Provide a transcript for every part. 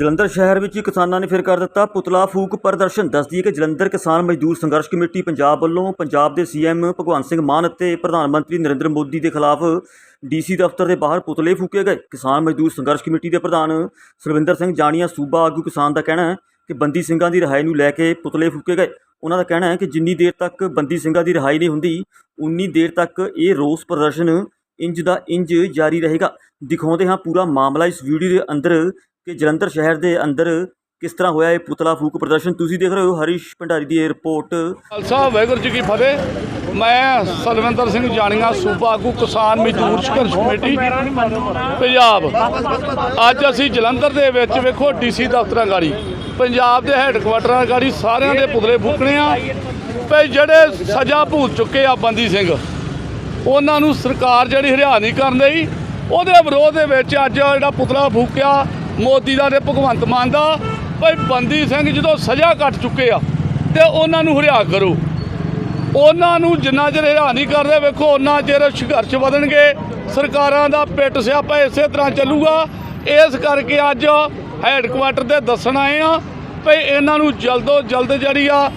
ਜਲੰਧਰ ਸ਼ਹਿਰ ਵਿੱਚ ਕਿਸਾਨਾਂ ਨੇ ਫਿਰ ਕਰ ਦਿੱਤਾ ਪੁਤਲਾ ਫੂਕ ਪ੍ਰਦਰਸ਼ਨ। ਦੱਸਦੀ ਹੈ ਕਿ ਜਲੰਧਰ ਕਿਸਾਨ ਮਜ਼ਦੂਰ ਸੰਘਰਸ਼ ਕਮੇਟੀ ਪੰਜਾਬ ਵੱਲੋਂ ਪੰਜਾਬ ਦੇ ਸੀਐਮ ਭਗਵੰਤ ਸਿੰਘ ਮਾਨ ਅਤੇ ਪ੍ਰਧਾਨ ਮੰਤਰੀ ਨਰਿੰਦਰ ਮੋਦੀ ਦੇ ਖਿਲਾਫ ਡੀਸੀ ਦਫ਼ਤਰ ਦੇ ਬਾਹਰ ਪੁਤਲੇ ਫੂਕੇ ਗਏ। ਕਿਸਾਨ ਮਜ਼ਦੂਰ ਸੰਘਰਸ਼ ਕਮੇਟੀ ਦੇ ਪ੍ਰਧਾਨ ਸੁਰਵਿੰਦਰ ਸਿੰਘ ਜਾਣੀਆਂ ਸੂਬਾ ਆਗੂ ਕਿਸਾਨ ਦਾ ਕਹਿਣਾ ਹੈ ਕਿ ਬੰਦੀ ਸਿੰਘਾਂ ਦੀ ਰਿਹਾਈ ਨੂੰ ਲੈ ਕੇ ਪੁਤਲੇ ਫੂਕੇ ਗਏ। ਉਹਨਾਂ ਦਾ ਕਹਿਣਾ ਹੈ ਕਿ ਜਿੰਨੀ ਦੇਰ ਤੱਕ ਬੰਦੀ ਸਿੰਘਾਂ ਦੀ ਰਿਹਾਈ ਨਹੀਂ ਹੁੰਦੀ, ਉਨੀ ਦੇਰ ਤੱਕ ਇਹ ਰੋਸ ਪ੍ਰਦਰਸ਼ਨ ਇੰਜ ਦਾ ਇੰਜ ਜਾਰੀ ਰਹੇਗਾ। ਦਿਖਾਉਂਦੇ ਹਾਂ ਪੂਰਾ ਮਾਮਲਾ ਇਸ ਵੀਡੀਓ ਦੇ ਅੰਦਰ। ਕਿ ਜਲੰਧਰ ਸ਼ਹਿਰ ਦੇ ਅੰਦਰ ਕਿਸ ਤਰ੍ਹਾਂ ਹੋਇਆ ਇਹ ਪੁਤਲਾ ਫੂਕ ਪ੍ਰਦਰਸ਼ਨ? ਤੁਸੀਂ ਦੇਖ ਰਹੇ ਹੋ ਹਰੀਸ਼ ਭੰਡਾਰੀ ਦੀ ਇਹ ਰਿਪੋਰਟ। ਖਾਲਸਾ, ਵਾਹਿਗੁਰੂ ਜੀ ਕੀ ਫਤਿਹ। ਮੈਂ ਸਲਵਿੰਦਰ ਸਿੰਘ ਜਾਣੀਆਂ, ਸੂਬਾ ਆਗੂ, ਕਿਸਾਨ ਮਜ਼ਦੂਰ ਸੰਘਰਸ਼ ਕਮੇਟੀ, ਪੰਜਾਬ। ਅੱਜ ਅਸੀਂ ਜਲੰਧਰ ਦੇ ਵਿੱਚ ਵੇਖੋ ਡੀਸੀ ਦਫ਼ਤਰਾਂ ਗਾੜੀ, ਪੰਜਾਬ ਦੇ ਹੈੱਡਕੁਆਟਰਾਂ ਗਾੜੀ ਸਾਰਿਆਂ ਦੇ ਪੁਤਲੇ ਫੂਕਣੇ ਆ। ਤੇ ਜਿਹੜੇ ਸਜ਼ਾ ਭੂਤ ਚੁੱਕੇ ਆ ਬੰਦੀ ਸਿੰਘ, ਉਹਨਾਂ ਨੂੰ ਸਰਕਾਰ ਜਿਹੜੀ ਹਰਿਆ ਨਹੀਂ ਕਰਨ ਲਈ ਉਹਦੇ ਵਿਰੋਧ ਦੇ ਵਿੱਚ ਅੱਜ ਜਿਹੜਾ ਪੁਤਲਾ ਫੂਕਿਆ ਮੋਦੀ ਦਾ ਤੇ ਭਗਵੰਤ ਮਾਨ ਦਾ, ਭਾਈ ਬੰਦੀ ਸਿੰਘ ਜਦੋਂ ਸਜ਼ਾ ਕੱਟ ਚੁੱਕੇ ਆ, ਤੇ ਉਹਨਾਂ ਨੂੰ ਹਰਿਆ ਕਰੋ। ਉਹਨਾਂ ਨੂੰ ਜਿੰਨਾ ਚਿਰ ਹਰਿਆ ਨਹੀਂ ਕਰਦੇ, ਵੇਖੋ, ਉਹਨਾਂ ਚਿਰ ਸੰਘਰਸ਼ ਵਧਣਗੇ, ਸਰਕਾਰਾਂ ਦਾ ਪਿੱਟ ਸਿਆਪਾ ਇਸੇ ਤਰ੍ਹਾਂ ਚੱਲੂਗਾ। ਇਸ ਕਰਕੇ ਅੱਜ ਹੈੱਡਕੁਆਟਰ ਤੇ ਦੱਸਣ ਆਏ ਆ ਭਈ ਇਹਨਾਂ ਨੂੰ ਜਲਦੋ ਜਲਦ ਜਿਹੜੀ ਆ,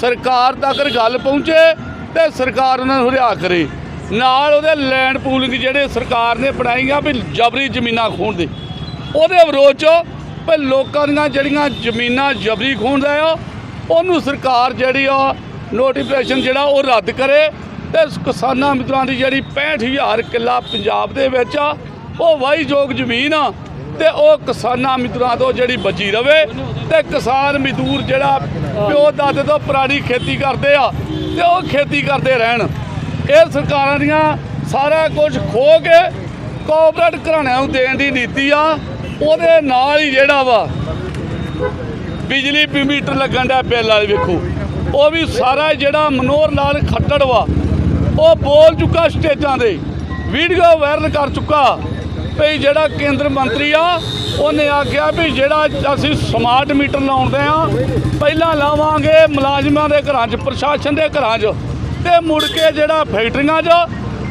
ਸਰਕਾਰ ਤੱਕ ਗੱਲ ਪਹੁੰਚੇ, ਤੇ ਸਰਕਾਰ ਉਹਨਾਂ ਨੂੰ ਹਰਿਆ ਕਰੇ। ਨਾਲ ਉਹਦੇ ਲੈਂਡ ਪੂਲਿੰਗ ਜਿਹੜੇ ਸਰਕਾਰ ਨੇ ਬਣਾਈਆਂ ਵੀ ਜਬਰੀ ਜ਼ਮੀਨਾਂ ਖੋਣ ਦੇ। ਉਹਦੇ ਵਿਰੋਧ ਚ ਵੀ ਲੋਕਾਂ ਦੀਆਂ ਜਿਹੜੀਆਂ ਜ਼ਮੀਨਾਂ ਜਬਰੀ ਖੋਣ ਦਾ ਆ, ਉਹਨੂੰ ਸਰਕਾਰ ਜਿਹੜੀ ਆ ਨੋਟੀਫਿਕੇਸ਼ਨ ਜਿਹੜਾ ਉਹ ਰੱਦ ਕਰੇ ਤੇ ਕਿਸਾਨਾਂ ਮਿੱਤਰਾਂ ਦੀ ਜਿਹੜੀ 65000 ਕਿੱਲਾ ਪੰਜਾਬ ਦੇ ਵਿੱਚ ਆ, ਉਹ ਵਾਹੀਯੋਗ ਜ਼ਮੀਨ ਆ ਤੇ ਉਹ ਕਿਸਾਨਾਂ ਮਿੱਤਰਾਂ ਤੋਂ ਜਿਹੜੀ ਬਚੀ ਰਵੇ ਤੇ ਕਿਸਾਨ ਮਜ਼ਦੂਰ ਜਿਹੜਾ ਪਿਓ ਦਾਦੇ ਤੋਂ ਪੁਰਾਣੀ ਖੇਤੀ ਕਰਦੇ ਆ ਤੇ ਉਹ ਖੇਤੀ ਕਰਦੇ ਰਹਿਣ। ਇਹ ਸਰਕਾਰਾਂ ਦੀਆਂ ਸਾਰਾ ਕੁਝ ਖੋ ਕੇ ਕੋਆਪਰੇਟ ਘਰਾਣਿਆਂ ਨੂੰ ਦੇਣ ਦੀ ਨੀਤੀ ਆ। ਉਹਦੇ ਨਾਲ ਹੀ ਜਿਹੜਾ ਵਾ ਬਿਜਲੀ ਵੀ ਮੀਟਰ ਲੱਗਣ ਦਾ ਬਿੱਲ ਵਾਲੇ ਵੇਖੋ। ਉਹ ਵੀ ਸਾਰਾ ਜਿਹੜਾ ਮਨੋਹਰ ਲਾਲ ਖੱਟੜ ਵਾ, ਉਹ ਬੋਲ ਚੁੱਕਾ ਸਟੇਜਾਂ ਦੇ। ਵੀਡੀਓ ਵਾਇਰਲ ਕਰ ਚੁੱਕਾ ਵੀ ਜਿਹੜਾ ਕੇਂਦਰ ਮੰਤਰੀ ਆ, ਉਹਨੇ ਆਖਿਆ ਵੀ ਜਿਹੜਾ ਅਸੀਂ ਸਮਾਰਟ ਮੀਟਰ ਲਾਉਂਦੇ ਆ, ਪਹਿਲਾਂ ਲਾਵਾਂਗੇ ਮੁਲਾਜ਼ਮਾਂ ਦੇ ਘਰਾਂ 'ਚ, ਪ੍ਰਸ਼ਾਸਨ ਦੇ ਘਰਾਂ 'ਚ। ਤੇ ਮੁੜ ਕੇ ਜਿਹੜਾ ਫੈਕਟਰੀਆਂ 'ਚ,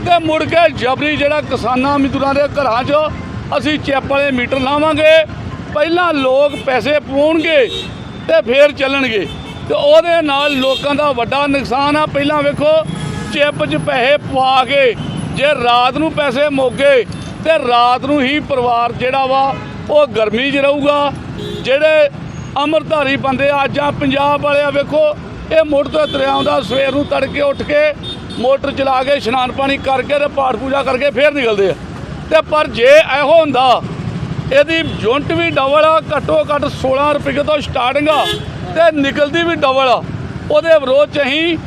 ਤੇ ਮੁੜ ਕੇ ਜਬਰੀ ਜਿਹੜਾ ਕਿਸਾਨਾਂ ਮਜ਼ਦੂਰਾਂ ਦੇ ਘਰਾਂ 'ਚ ਅਸੀਂ ਚੈਪ ਵਾਲੇ ਮੀਟਰ ਲਾਵਾਂਗੇ, ਪਹਿਲਾਂ ਲੋਕ ਪੈਸੇ ਪਾਉਣਗੇ ਤੇ ਫੇਰ ਚੱਲਣਗੇ। ਤੇ ਉਹਦੇ ਨਾਲ ਲੋਕਾਂ ਦਾ ਵੱਡਾ ਨੁਕਸਾਨ ਆ, ਪਹਿਲਾਂ ਵੇਖੋ, ਚੈਪ 'ਚ ਪੈਸੇ ਪਵਾ ਕੇ ਜੇ ਰਾਤ ਨੂੰ ਪੈਸੇ ਮੋਗੇ, ਤੇ ਰਾਤ ਨੂੰ ਹੀ ਪਰਿਵਾਰ ਜਿਹੜਾ ਵਾ, ਉਹ ਗਰਮੀ 'ਚ ਰਹੂਗਾ। ਜਿਹੜੇ ਅਮਰਧਾਰੀ ਬੰਦੇ ਆ, ਜਾਂ ਪੰਜਾਬ ਵਾਲੇ ਆ, ਵੇਖੋ, ਇਹ ਮੁੜ ਤੋਂ ਦਰਿਆ ਆਉਂਦਾ ਸਵੇਰ ਨੂੰ ਤੜਕੇ ਉੱਠ ਕੇ ਮੋਟਰ ਚਲਾ ਕੇ ਇਸ਼ਨਾਨ ਪਾਣੀ ਕਰਕੇ ਤੇ ਪਾਠ ਪੂਜਾ ਕਰਕੇ ਫੇਰ ਨਿਕਲਦੇ ਆ। ਤੇ ਪਰ ਜੇ ਇਹੋ ਹੁੰਦਾ, ਇਹਦੀ ਯੂਨਿਟ ਵੀ ਡਬਲ ਆ, ਘੱਟੋ ਘੱਟ 16 ਰੁਪਏ ਤੋਂ ਸਟਾਰਟਿੰਗ ਆ ਤੇ ਨਿਕਲਦੀ ਵੀ ਡਬਲ ਆ। ਉਹਦੇ ਵਿਰੋਧ ਚ ਅਸੀਂ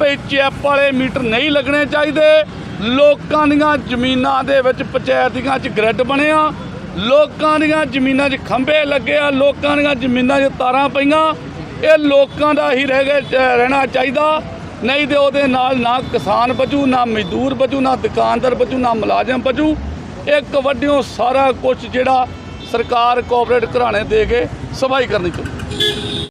ਭਈ ਚੈਪ ਵਾਲੇ ਮੀਟਰ ਨਹੀਂ ਲੱਗਣੇ ਚਾਹੀਦੇ। ਲੋਕਾਂ ਦੀਆਂ ਜ਼ਮੀਨਾਂ ਦੇ ਵਿੱਚ ਪੰਚਾਇਤੀਆਂ 'ਚ ਗ੍ਰਿਡ ਬਣਿਆ ਲੋਕਾਂ ਦੀਆਂ ਜ਼ਮੀਨਾਂ 'ਚ ਖੰਭੇ ਲੱਗੇ ਆ, ਲੋਕਾਂ ਦੀਆਂ ਜ਼ਮੀਨਾਂ 'ਚ ਤਾਰਾਂ ਪਈਆਂ। ਇਹ ਲੋਕਾਂ ਦਾ ਹੀ ਰਹਿ ਗਏ ਰਹਿਣਾ ਚਾਹੀਦਾ। ਨਹੀਂ ਤੇ ਉਹਦੇ ਨਾਲ ਨਾ ਕਿਸਾਨ ਬਚੂ, ਨਾ ਮਜ਼ਦੂਰ ਬਚੂ, ਨਾ ਦੁਕਾਨਦਾਰ ਬਚੂ, ਨਾ ਮੁਲਾਜ਼ਮ ਬਚੂ। ਇੱਕ ਵੱਡਿਓ ਸਾਰਾ ਕੁਝ ਜਿਹੜਾ ਸਰਕਾਰ ਕੋਆਪਰੇਟ ਘਰਾਣੇ ਦੇ ਕੇ ਸਫ਼ਾਈ ਕਰਨੀ ਚਾਹੀਦੀ